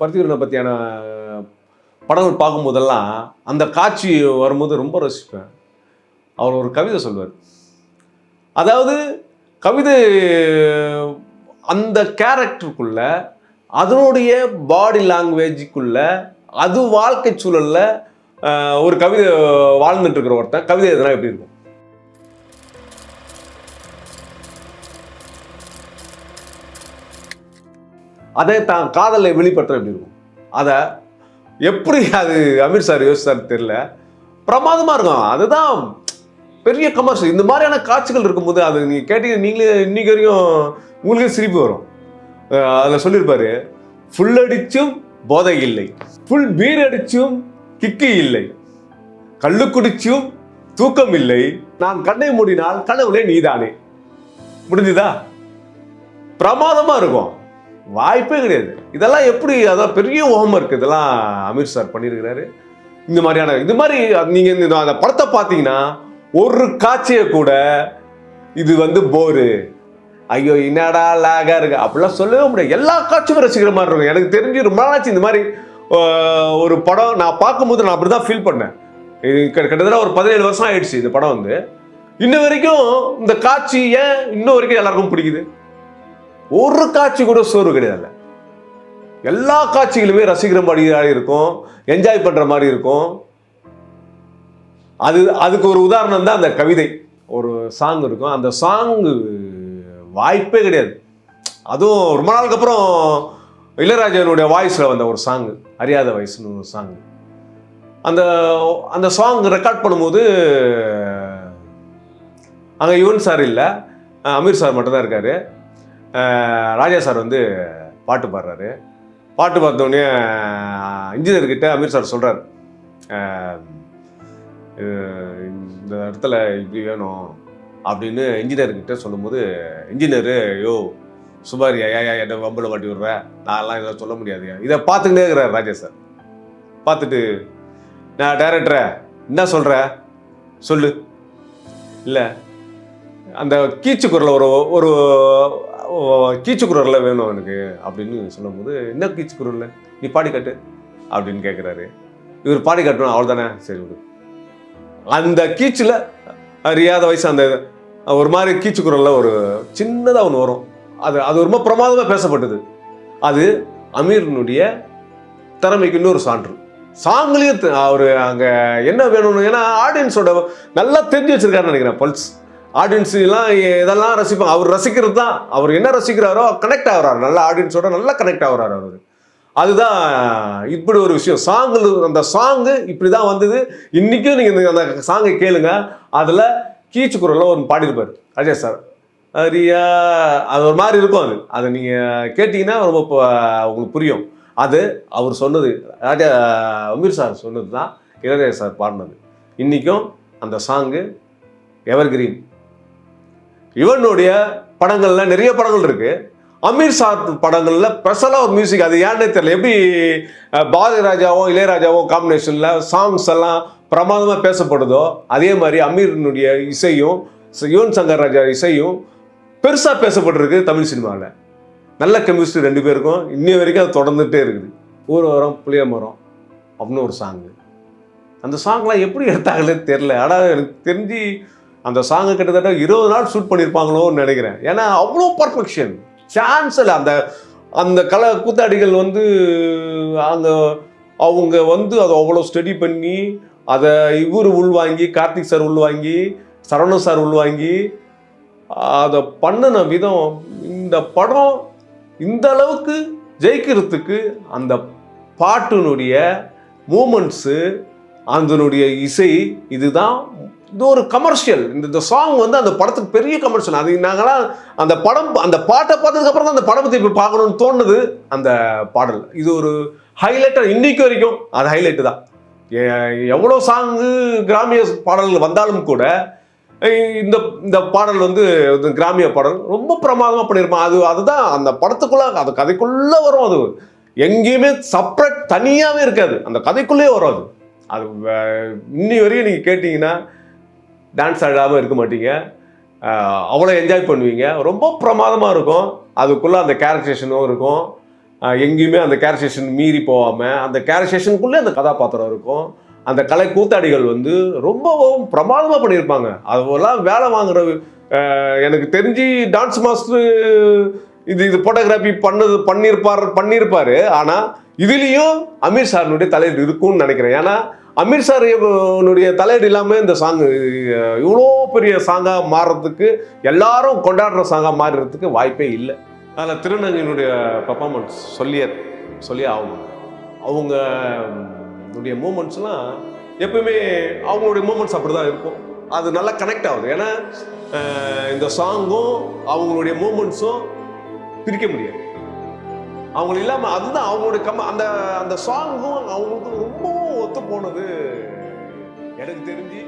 பருத்திவீரனை பற்றியான படங்கள் பார்க்கும்போதெல்லாம் அந்த காட்சி வரும்போது ரொம்ப ரசிப்பேன். அவர் ஒரு கவிதை சொல்வார். அதாவது கவிதை அந்த கேரக்டருக்குள்ள அதனுடைய பாடி லாங்குவேஜுக்குள்ள அது வாழ்க்கை சூழலில் ஒரு கவிதை வாழ்ந்துட்டு இருக்கிற ஒருத்தன். கவிதை எதுனா எப்படி இருக்கும்? அதை தான் காதலை வெளிப்படுத்த எப்படி இருக்கும்? அதை எப்படி அது அமீர் சார் யோசிச்சார் தெரியல. பிரமாதமாக இருக்கும். அதுதான் பெரிய கமர்ஷியல் இந்த மாதிரியான காட்சிகள் இருக்கும்போது அது நீங்கள் கேட்டீங்க நீங்களே இன்றைக்கி வரையும் உங்களுக்கே சிரிப்பு வரும். அதில் சொல்லியிருப்பாரு ஃபுல் அடித்தும் போதை இல்லை. ஃபுல் பீர் அடித்தும் கிக்கு இல்லை. கள்ளு குடிச்சும் தூக்கம் இல்லை. நான் கண்ணை மூடினால் கனவுலே நீதானே. முடிஞ்சுதா பிரமாதமாக இருக்கும். வாய்ப்பே கிடையாது. இதெல்லாம் எப்படி அதான் பெரிய ஹோம்ஒர்க் இதெல்லாம் அமீர் சார் பண்ணியிருக்கிறாரு. இந்த மாதிரியான இது மாதிரி நீங்கள் இந்த அந்த படத்தை பார்த்தீங்கன்னா ஒரு காட்சியை கூட இது வந்து போரு ஐயோ என்னடா லாகா இருக்கு? அப்படிலாம் சொல்லவே முடியாது. எல்லா காட்சியும் ரசிக்கிற மாதிரி இருக்கும். எனக்கு தெரிஞ்சு ரொம்ப நாளாச்சு இந்த மாதிரி ஒரு படம் நான் பார்க்கும்போது நான் அப்படி தான் ஃபீல் பண்ணேன். இது கிட்ட- கிட்டத்தட்ட ஒரு பதினேழு வருஷம் ஆயிடுச்சு இந்த படம் வந்து. இன்ன வரைக்கும் இந்த காட்சி ஏன் இன்னும் வரைக்கும் எல்லாருக்கும் பிடிக்குது. ஒரு காட்சி கூட சோறு கிடையாது எல்லா காட்சிகளுமே ரசிக்கிற மாதிரி இருக்கும் என்ஜாய் பண்ற மாதிரி இருக்கும். அது அதுக்கு ஒரு உதாரணம் தான் அந்த கவிதை. ஒரு சாங் இருக்கும். அந்த சாங்கு வாய்ப்பே கிடையாது. அதுவும் ரொம்ப நாளுக்கு அப்புறம் இளையராஜனுடைய வாய்ஸில் வந்த ஒரு சாங் அறியாத வயசுன்னு ஒரு சாங் அந்த அந்த சாங் ரெக்கார்ட் பண்ணும்போது அங்கே யுவன் சார் இல்லை அமீர் சார் மட்டும்தான் இருக்காரு. ராஜா சார் வந்து பாட்டு பாடுறாரு. பாட்டு பார்த்தோடனே இன்ஜினியர்கிட்ட அமீர் சார் சொல்கிறார் இந்த இடத்துல இப்படி வேணும் அப்படின்னு இன்ஜினியர்கிட்ட சொல்லும்போது இன்ஜினியரு யோ சுபாரி ஐயா என்ன வம்பில் மாட்டி விடுற. நான்லாம் இதெல்லாம் சொல்ல முடியாது இதை பார்த்துக்கிட்டே இருக்கிறார் ராஜா சார். பார்த்துட்டு நான் டைரக்டரை என்ன சொல்கிற சொல்லு. இல்லை அந்த கீச்சு குரல் ஒரு ஒரு கீச்சு வேணும் எனக்கு அப்படின்னு சொல்லும்போது என்ன கீச்சு நீ பாடி காட்டு அப்படின்னு கேட்குறாரு இவர் பாடி காட்டணும் அவள் தானே சரி விடு. அந்த கீச்சில் அறியாத வயசு அந்த ஒரு மாதிரி கீச்சு ஒரு சின்னதாக ஒன்று வரும். அது அது ரொம்ப பிரமாதமாக பேசப்பட்டது. அது அமீர்னுடைய திறமைக்கு இன்னொரு சான்று. சாங்லேயும் அவர் அங்கே என்ன வேணும்னு ஏன்னா ஆடியன்ஸோட நல்லா தெரிஞ்சு வச்சிருக்காருன்னு நினைக்கிறேன் பல்ஸ் ஆடியன்ஸ் எல்லாம் இதெல்லாம் ரசிப்பாங்க. அவர் ரசிக்கிறது தான். அவர் என்ன ரசிக்கிறாரோ கனெக்ட் ஆகிறார். நல்ல ஆடியன்ஸோட நல்லா கனெக்ட் ஆகிறார் அவர். அதுதான் இப்படி ஒரு விஷயம். சாங்கு அந்த சாங்கு இப்படி தான் வந்தது. இன்றைக்கும் நீங்கள் அந்த சாங்கை கேளுங்க. அதில் கீச்சு குரலில் ஒரு பாடியிருப்பார் அஜய் சார் அரியா. அது ஒரு மாதிரி இருக்கும் அது. அதை நீங்கள் கேட்டிங்கன்னா ரொம்ப உங்களுக்கு புரியும். அது அவர் சொன்னது ராஜா அமீர் சார் சொன்னது தான் இளையராஜா சார் பாடினது. இன்றைக்கும் அந்த சாங்கு எவர்கிரீன் இவனுடைய படங்கள்ல நிறைய படங்கள் இருக்கு. அமீர் சார் படங்கள்ல ஸ்பெஷலாக ஒரு மியூசிக் அது ஏன்னே தெரியல. எப்படி பாரதிராஜாவும் பாரதி ராஜாவோ இளையராஜாவோ காம்பினேஷன்ல சாங்ஸ் எல்லாம் பிரமாதமாக பேசப்படுதோ அதே மாதிரி அமீரினுடைய இசையும் யுவன் சங்கர் ராஜா இசையும் பெருசாக பேசப்பட்டிருக்கு தமிழ் சினிமாவில் நல்ல கெமிஸ்ட்ரி ரெண்டு பேருக்கும். இன்னி வரைக்கும் அது தொடர்ந்துட்டே இருக்குது. ஊர் மரம் புளிய மரம் அப்படின்னு ஒரு சாங்கு அந்த சாங்லாம் எப்படி எடுத்தாங்களே தெரில ஆனால் எனக்கு தெரிஞ்சு அந்த சாங்கை கிட்டத்தட்ட இருபது நாள் ஷூட் பண்ணியிருப்பாங்களோன்னு நினைக்கிறேன். ஏன்னா அவ்வளோ பர்ஃபெக்ஷன் சான்ஸ் இல்லை. அந்த அந்த கலை கூத்தாடிகள் வந்து அங்கே அவங்க வந்து அதை அவ்வளோ ஸ்டடி பண்ணி அதை இவர் உள்வாங்கி கார்த்திக் சார் உள்வாங்கி சரவணன் சார் உள்வாங்கி அதை பண்ணின விதம் இந்த படம் இந்த அளவுக்கு ஜெயிக்கிறதுக்கு அந்த பாட்டினுடைய மூமெண்ட்ஸு அதனுடைய இசை இதுதான் இது ஒரு கமர்ஷியல் இந்த இந்த சாங் வந்து அந்த படத்துக்கு பெரிய கமர்ஷியல் அது நாங்களாம் அந்த படம் அந்த பாட்டை பார்த்ததுக்கு அப்புறம் தான் அந்த படத்தை இப்போ பார்க்கணும்னு தோணுது. அந்த பாடல். இது ஒரு ஹைலைட்டாக இன்னைக்கு வரைக்கும் அது ஹைலைட்டு தான். எவ்வளோ சாங்கு கிராமிய பாடல்கள் வந்தாலும் கூட இந்த இந்த பாடல் வந்து கிராமிய பாடல். ரொம்ப பிரமாதமாக பண்ணியிருப்பான் அது அதுதான் அந்த படத்துக்குள்ளே அது கதைக்குள்ளே வரும் அது. எங்கேயுமே செப்பரேட் தனியாகவே இருக்காது. அந்த கதைக்குள்ளேயே வரும் அது. அது இன்னி வரையும் நீங்கள் கேட்டிங்கன்னா டான்ஸ் ஆடாமல் இருக்க மாட்டீங்க. அவ்வளோ என்ஜாய் பண்ணுவீங்க. ரொம்ப பிரமாதமாக இருக்கும். அதுக்குள்ளே அந்த கேரக்டரேஷனும் இருக்கும். எங்கேயுமே அந்த கேரக்டரேஷன் மீறி போகாமல் அந்த கேரக்டரேஷனுக்குள்ளே அந்த கதாபாத்திரம் இருக்கும். அந்த கலை கூத்தாடிகள் வந்து ரொம்பவும் பிரமாதமாக பண்ணியிருப்பாங்க. அதெல்லாம் வேலை வாங்குற எனக்கு தெரிஞ்சு டான்ஸ் மாஸ்டர் இது இது ஃபோட்டோகிராஃபி பண்ணது பண்ணியிருப்பார் பண்ணியிருப்பாரு. ஆனால் இதுலேயும் அமீர் சாரினுடைய தலையீடு இருக்கும்னு நினைக்கிறேன். ஏன்னா அமீர் சாருடைய தலையீடு இல்லாமல் இந்த சாங் இவ்வளோ பெரிய சாங்காக மாறுறதுக்கு எல்லாரும் கொண்டாடுற சாங்காக மாறுறதுக்கு வாய்ப்பே இல்லை. அதில் திருநங்கையினுடைய பர்ஃபார்மன்ஸ் சொல்லிய சொல்லியே ஆகணும். அவங்க உடைய மூமெண்ட்ஸ்லாம் எப்பவுமே அவங்களுடைய மூமெண்ட்ஸ் அப்படி தான் இருக்கும். அது நல்லா கனெக்ட் ஆகுது. ஏன்னா இந்த சாங்கும் அவங்களுடைய மூமெண்ட்ஸும் பிரிக்க முடியாது. அவங்க இல்லாமல் அதுதான் அவங்களுடைய கம் அந்த அந்த சாங்கும் அவங்களுக்கு ரொம்பவும் ஒத்து போனது எனக்கு தெரிஞ்சு.